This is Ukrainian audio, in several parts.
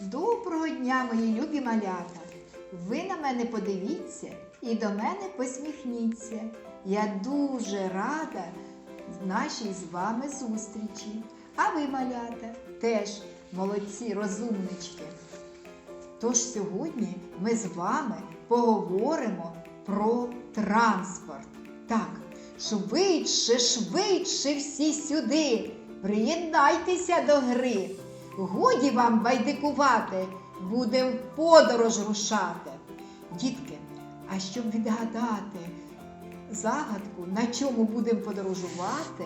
Доброго дня, мої любі малята! Ви на мене подивіться і до мене посміхніться. Я дуже рада нашій з вами зустрічі. А ви, малята, теж молодці, розумнички. Тож сьогодні ми з вами поговоримо про транспорт. Так, швидше, швидше всі сюди. Приєднайтеся до гри. Годі вам байдикувати, будем в подорож рушати. Дітки, а щоб відгадати загадку, на чому будемо подорожувати,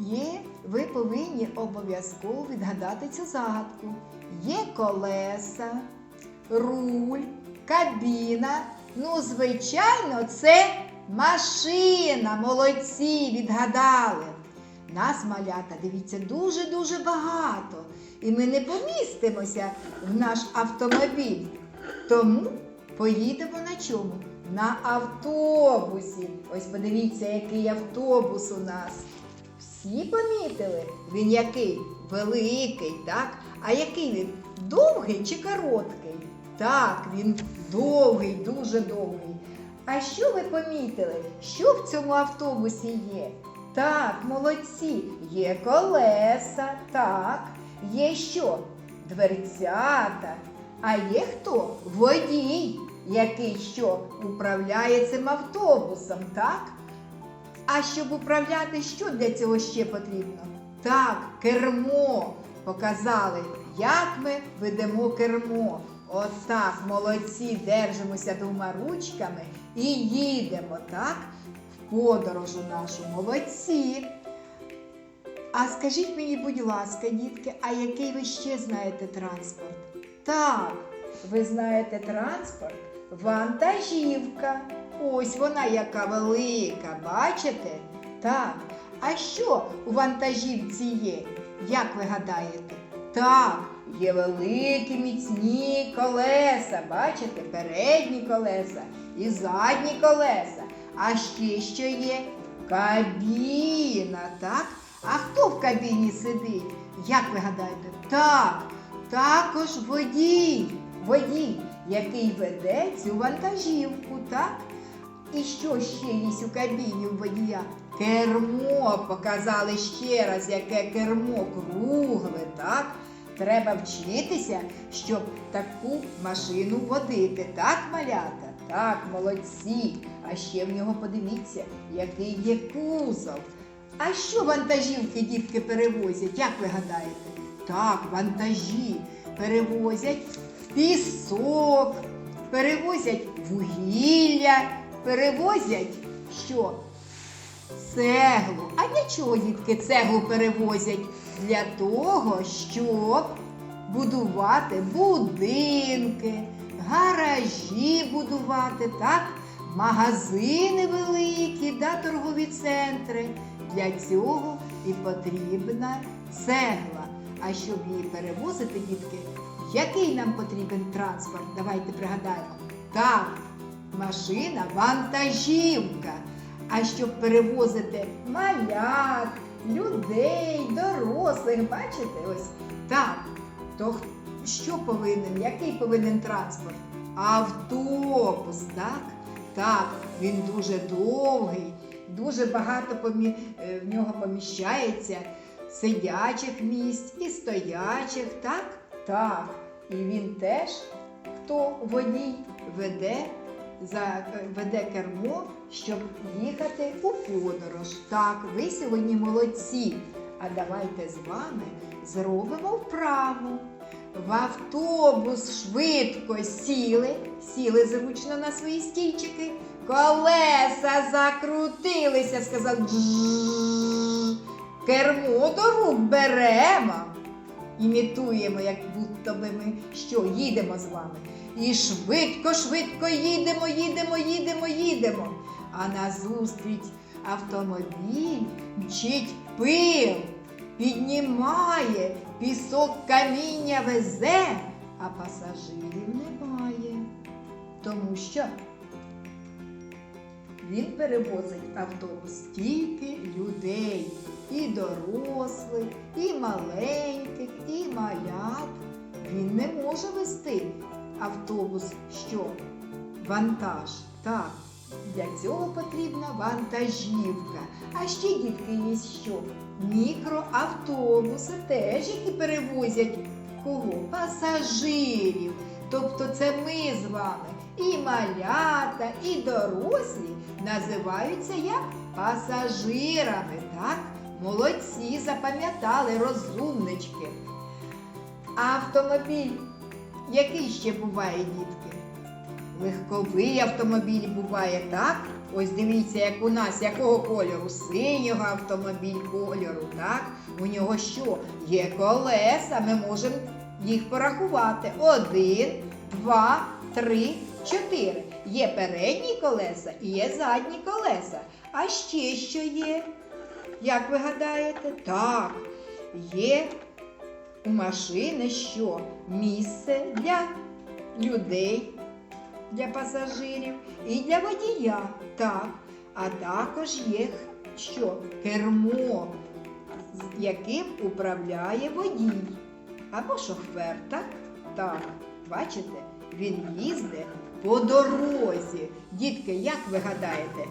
є, ви повинні обов'язково відгадати цю загадку. Є колеса, руль, кабіна. Ну, звичайно, це машина. Молодці, відгадали. Нас, малята, дивіться, дуже-дуже багато. І ми не помістимося в наш автомобіль. Тому поїдемо на чому? На автобусі. Ось подивіться, який автобус у нас. Всі помітили? Він який? Великий, так? А який він? Довгий чи короткий? Так, він довгий, дуже довгий. А що ви помітили? Що в цьому автобусі є? Так, молодці, є колеса, так, є що? Дверцята. А є хто? Водій, який що управляє цим автобусом, так? А щоб управляти, що для цього ще потрібно? Так, кермо. Показали, як ми ведемо кермо. Отак, молодці, держимося двома ручками і їдемо, так? В подорожу нашу. Молодці. А скажіть мені, будь ласка, дітки, а який ви ще знаєте транспорт? Так, ви знаєте транспорт? Вантажівка. Ось вона яка велика, бачите? Так. А що у вантажівці є? Як ви гадаєте? Так, є великі міцні колеса, бачите, передні колеса і задні колеса. А ще що є? Кабіна, так? А хто в кабіні сидить? Як ви гадаєте? Так, також водій, водій, який веде цю вантажівку, так? І що ще є у кабіні у водія? Кермо показали ще раз, яке кермо кругле, так? Треба вчитися, щоб таку машину водити. Так, малята? Так, молодці. А ще в нього подивіться, який є кузов. А що вантажівки дітки перевозять? Як ви гадаєте? Так, вантажі перевозять пісок, перевозять вугілля, перевозять що? Цеглу. А для чого дітки цеглу перевозять? Для того, щоб будувати будинки, гаражі будувати, так? Магазини великі, да, торгові центри. Для цього і потрібна цегла. А щоб її перевозити, дітки, який нам потрібен транспорт? Давайте пригадаємо. Так, машина вантажівка. А щоб перевозити малят, людей, дорослих, бачите, ось так. То що повинен? Який повинен транспорт? Автобус, так? Так, він дуже довгий, дуже багато помі... е, в нього поміщається сидячих місць і стоячих, так? Так. І він теж, хто водій, веде, за, е, веде кермо, щоб їхати у подорож. Так, ви сьогодні молодці. А давайте з вами зробимо вправу. В автобус швидко сіли, сіли зручно на свої стільчики, колеса закрутилися, сказав кермо до рук беремо. Імітуємо, як будто би ми що, їдемо з вами. І швидко, швидко їдемо, їдемо, їдемо, їдемо. А назустріч автомобіль мчить пил, піднімає, пісок каміння везе, а пасажирів немає. Тому що він перевозить автобус тільки людей, і дорослих, і маленьких, і малят. він не може вести автобус, що вантаж. Так, для цього потрібна вантажівка. А ще дітки є що? Мікроавтобуси теж, які перевозять кого? Пасажирів. Тобто це ми з вами. І малята, і дорослі називаються як пасажирами. Так? Молодці, запам'ятали, розумнички. Автомобіль, який ще буває, дітки? Легковий автомобіль буває, так? Ось дивіться, як у нас, якого кольору? Синього автомобіль кольору, так? У нього що? Є колеса, ми можемо їх порахувати. Один, два, три, чотири. Є передні колеса і є задні колеса. А ще що є? Як ви гадаєте? Так, є у машини що? Місце для людей, для пасажирів і для водія. Так. А також є що? Кермо, з яким управляє водій. Або шофер, так? Так. Бачите, він їздить по дорозі. Дітки, як ви гадаєте,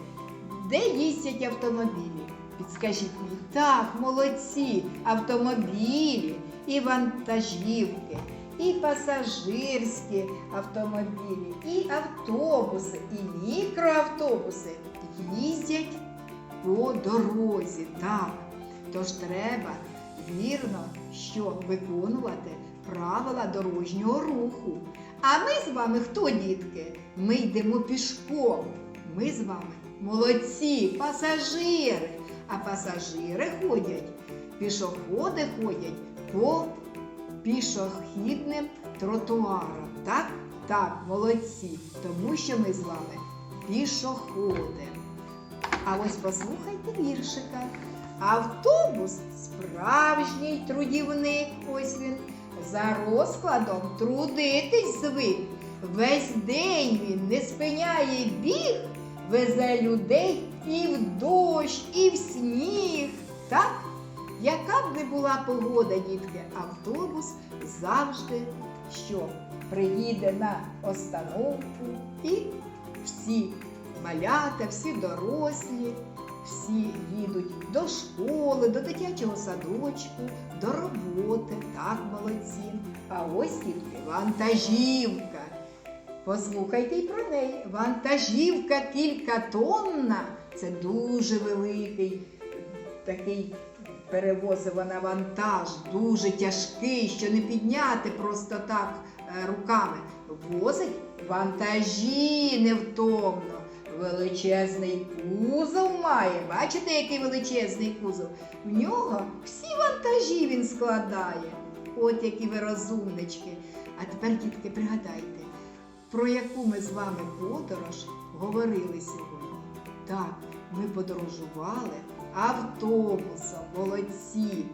де їздять автомобілі? Підскажіть мені. Так, молодці, автомобілі і вантажівки, і пасажирські автомобілі, і автобуси, і мікроавтобуси їздять по дорозі. Так. Тож треба вірно, що виконувати правила дорожнього руху. А ми з вами хто, дітки? Ми йдемо пішком. Ми з вами молодці, пасажири. А пасажири ходять, пішоходи ходять по пішохідним тротуарам. Так? Так, молодці. Тому що ми з вами пішоходи. А ось послухайте віршика. Автобус справжній трудівник. Ось він. За розкладом трудитись звик. Весь день він не спиняє біг, везе людей і в дощ, і в сніг. Так? Яка б не була погода, дітки, автобус завжди що? Приїде на остановку і всі малята, всі дорослі, всі їдуть до школи, до дитячого садочку, до роботи. Так, молодці. А ось тільки вантажівка. Послухайте й про неї. Вантажівка кількатонна. Це дуже великий такий перевозив вона вантаж, дуже тяжкий, що не підняти просто так е, руками. Возить вантажі невтомно. Величезний кузов має. Бачите, який величезний кузов? В нього всі вантажі він складає. От які ви розумнички. А тепер, дітки, пригадайте, про яку ми з вами подорож говорили сьогодні. Так, ми подорожували автобусом, молодці.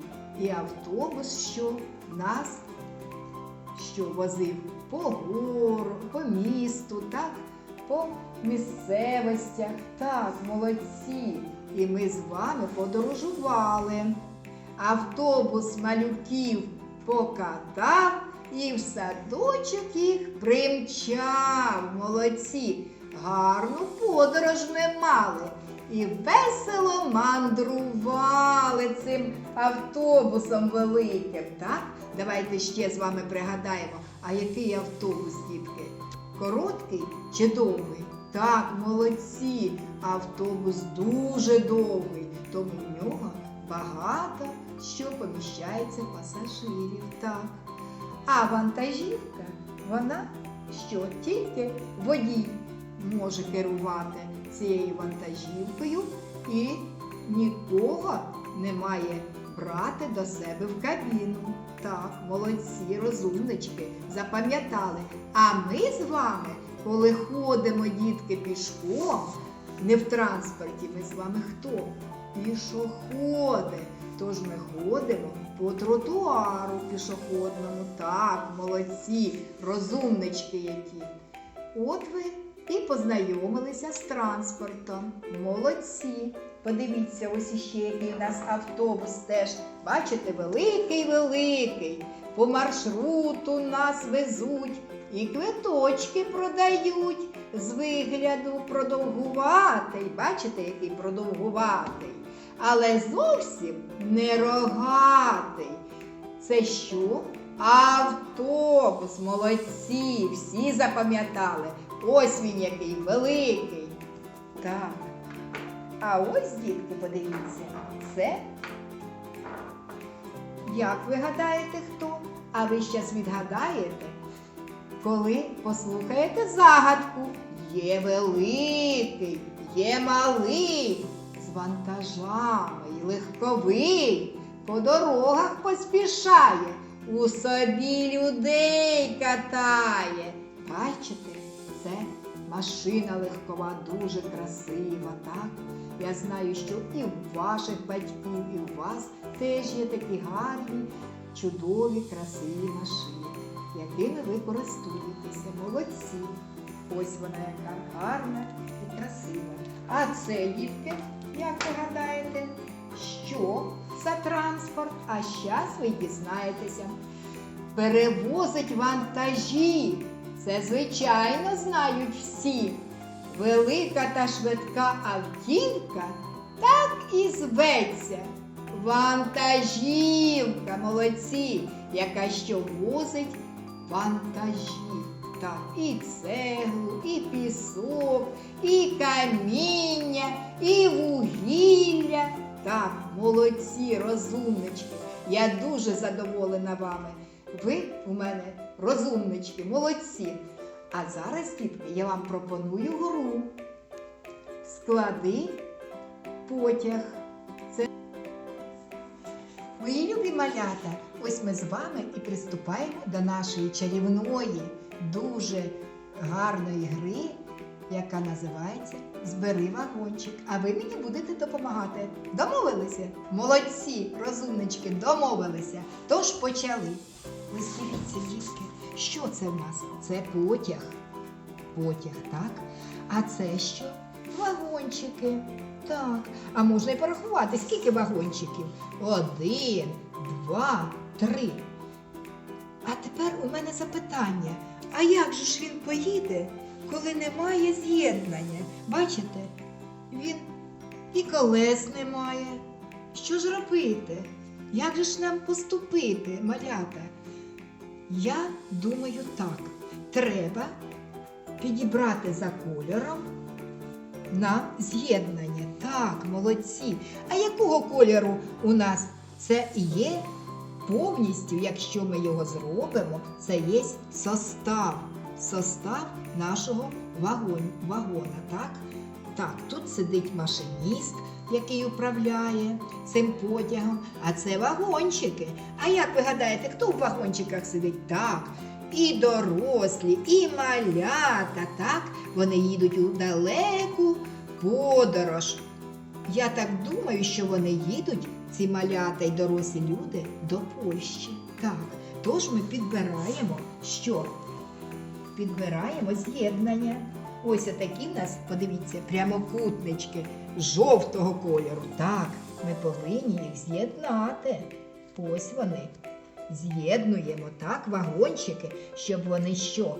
І автобус, що нас що возив по гору, по місту, так, по місцевостях. Так, молодці. І ми з вами подорожували. Автобус малюків покатав і в садочок їх примчав. Молодці. Гарну подорож ми мали. І весело мандрували цим автобусом великим. Так? Давайте ще з вами пригадаємо, а який автобус, дітки? Короткий чи довгий? Так, молодці. Автобус дуже довгий, тому в нього багато що поміщається пасажирів. Так. А вантажівка, вона що тільки водій може керувати цією вантажівкою і нікого не має брати до себе в кабіну. Так, молодці, розумнички, запам'ятали. А ми з вами, коли ходимо, дітки, пішком, не в транспорті, ми з вами хто? Пішоходи. Тож ми ходимо по тротуару пішохідному. Так, молодці, розумнички які. От ви і познайомилися з транспортом. Молодці. Подивіться, ось іще який у нас автобус теж. Бачите, великий-великий. По маршруту нас везуть і квиточки продають. З вигляду продовгуватий. Бачите, який продовгуватий. Але зовсім не рогатий. Це що? Автобус, молодці, всі запам'ятали. Ось він який великий. Так. А ось, дітки, подивіться, це. Як ви гадаєте, хто? А ви щас відгадаєте, коли послухаєте загадку. Є великий, є малий, з вантажами й легковий, по дорогах поспішає, у собі людей катає. Бачите, це машина легкова, дуже красива, так? Я знаю, що і у ваших батьків, і у вас теж є такі гарні, чудові, красиві машини, якими ви користуєтеся. Молодці. Ось вона яка гарна і красива. А це, дітки, як ви гадаєте, що за транспорт? А зараз ви дізнаєтеся. Перевозить вантажі. Це, звичайно, знають всі. Велика та швидка автівка так і зветься. Вантажівка, молодці, яка що возить вантажі. Так, і цеглу, і пісок, і каміння, і вугілля. Так, молодці, розумнички. Я дуже задоволена вами. Ви у мене розумнички, молодці. А зараз, дітки, я вам пропоную гру. Склади потяг. Це Мої любі малята, ось ми з вами і приступаємо до нашої чарівної, дуже гарної гри, яка називається Збери вагончик. А ви мені будете допомагати. Домовилися? Молодці, розумнички, домовилися. Тож почали. Ось дивіться, дітки, що це в нас? Це потяг. Потяг, так? А це що? Вагончики. Так. А можна і порахувати, скільки вагончиків? Один, два, три. А тепер у мене запитання: а як же ж він поїде, коли немає з'єднання? Бачите, він і колес немає. Що ж робити? Як же ж нам поступити, малята? Я думаю так. Треба підібрати за кольором на з'єднання. Так, молодці. А якого кольору у нас це є повністю, якщо ми його зробимо, це є состав. Состав нашого вагон, вагона. Так? так, тут сидить машиніст, який управляє цим потягом, а це вагончики. А як ви гадаєте, хто в вагончиках сидить? Так. І дорослі, і малята, так? Вони їдуть у далеку подорож. Я так думаю, що вони їдуть, ці малята й дорослі люди, до Польщі. Так, тож ми підбираємо що? Підбираємо з'єднання. Ось такі в нас, подивіться, прямокутнички жовтого кольору. Так, ми повинні їх з'єднати. Ось вони. З'єднуємо так вагончики, щоб вони що?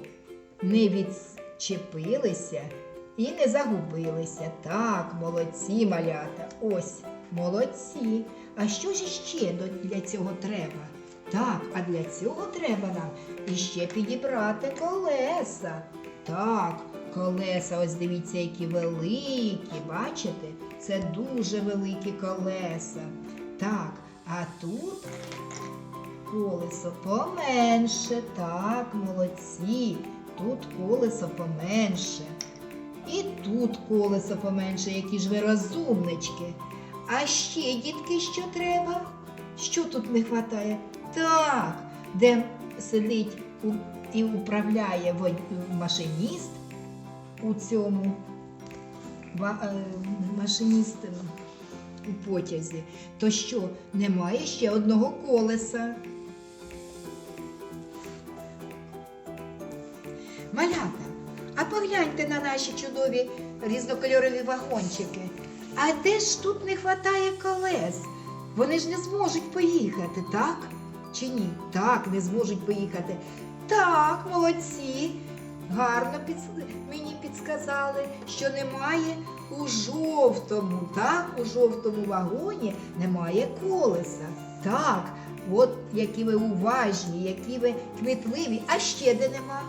Не відчепилися і не загубилися. Так, молодці малята. Ось, молодці. А що ж іще для цього треба? Так, а для цього треба нам іще підібрати колеса. Так, колеса, ось дивіться, які великі, бачите? Це дуже великі колеса. Так, а тут колесо поменше. Так, молодці. Тут колесо поменше. І тут колесо поменше, які ж ви розумнички. А ще, дітки, що треба? Що тут не вистачає? Так, де сидить і управляє машиніст у цьому е, машиніст е, у потязі, то що немає ще одного колеса. Малята, а погляньте на наші чудові різнокольорові вагончики. А де ж тут не вистачає колес? Вони ж не зможуть поїхати, так? Чи ні? Так, не зможуть поїхати. Так, молодці. Гарно під... мені підсказали, що немає у жовтому, так, у жовтому вагоні немає колеса. Так, от які ви уважні, які ви кмітливі, а ще де нема.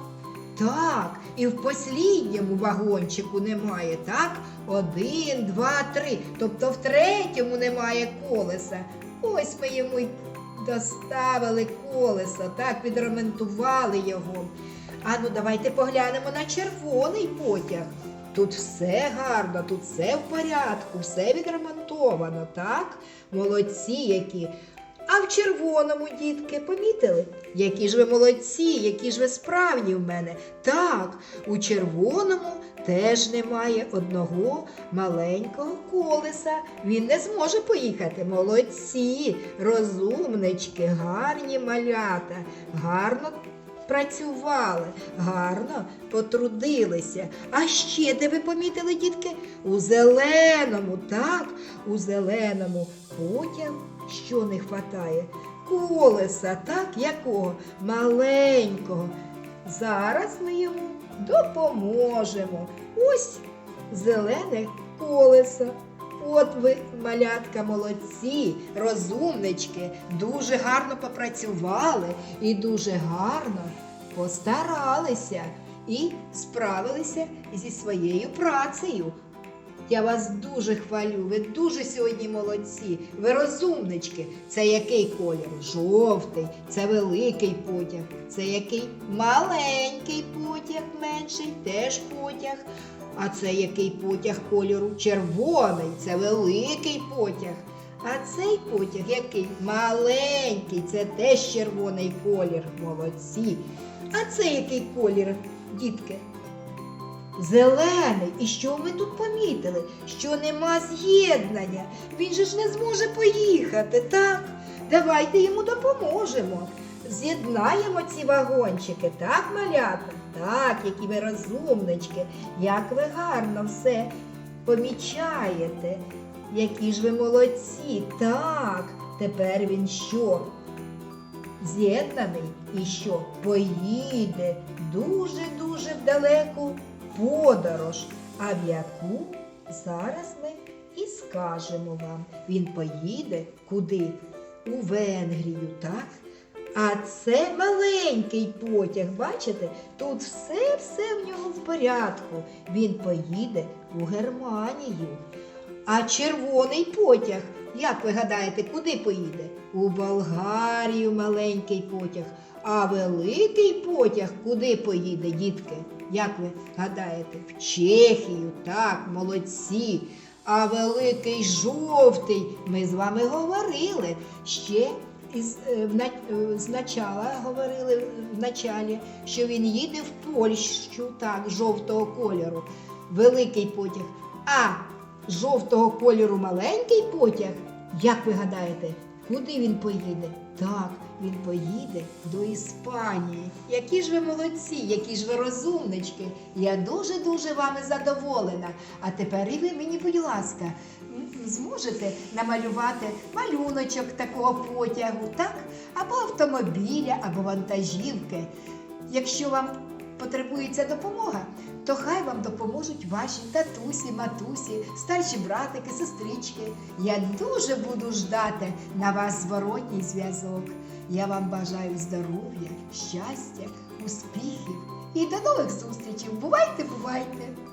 Так, і в послідньому вагончику немає, так? Один, два, три. Тобто в третьому немає колеса. Ось ми йому й доставили колесо, так, відремонтували його. А ну давайте поглянемо на червоний потяг. Тут все гарно, тут все в порядку, все відремонтовано, так? Молодці які. А в червоному, дітки, помітили? Які ж ви молодці, які ж ви справні в мене. Так, у червоному теж немає одного маленького колеса. Він не зможе поїхати. Молодці, розумнички, гарні малята, гарно працювали, гарно потрудилися. А ще де ви помітили, дітки? У зеленому, так, у зеленому потяг що не хватає? Колеса, так, якого? Маленького. Зараз ми йому допоможемо. Ось зелене колесо. От ви, малятка, молодці, розумнички, дуже гарно попрацювали і дуже гарно постаралися і справилися зі своєю працею. Я вас дуже хвалю, ви дуже сьогодні молодці. Ви розумнички. Це який колір? Жовтий, це великий потяг. Це який маленький потяг, менший, теж потяг. А це який потяг кольору? Червоний, це великий потяг. А цей потяг який маленький, це теж червоний колір. Молодці. А це який колір, дітки? Зелений. І що ми тут помітили? Що нема з'єднання. Він же ж не зможе поїхати, так? Давайте йому допоможемо. З'єднаємо ці вагончики, так, малята? Так, які ви розумнички, як ви гарно все помічаєте. Які ж ви молодці. Так, тепер він що? З'єднаний і що поїде дуже-дуже в подорож, а в яку зараз ми і скажемо вам. Він поїде куди? У Венгрію, так? А це маленький потяг, бачите? Тут все-все в нього в порядку. Він поїде у Германію. А червоний потяг, як ви гадаєте, куди поїде? У Болгарію маленький потяг. А великий потяг куди поїде, дітки? Як ви гадаєте? В Чехію, так, молодці. А великий жовтий, ми з вами говорили ще із, е, е, з начала говорили в началі, що він їде в Польщу, так, жовтого кольору, великий потяг. А жовтого кольору маленький потяг, як ви гадаєте, куди він поїде? Так, він поїде до Іспанії. Які ж ви молодці, які ж ви розумнички. Я дуже-дуже вами задоволена. А тепер і ви мені, будь ласка, зможете намалювати малюночок такого потягу, так? Або автомобіля, або вантажівки. Якщо вам потребується допомога, то хай вам допоможуть ваші татусі, матусі, старші братики, сестрички. Я дуже буду ждати на вас зворотній зв'язок. Я вам бажаю здоров'я, щастя, успіхів і до нових зустрічей. Бувайте, бувайте!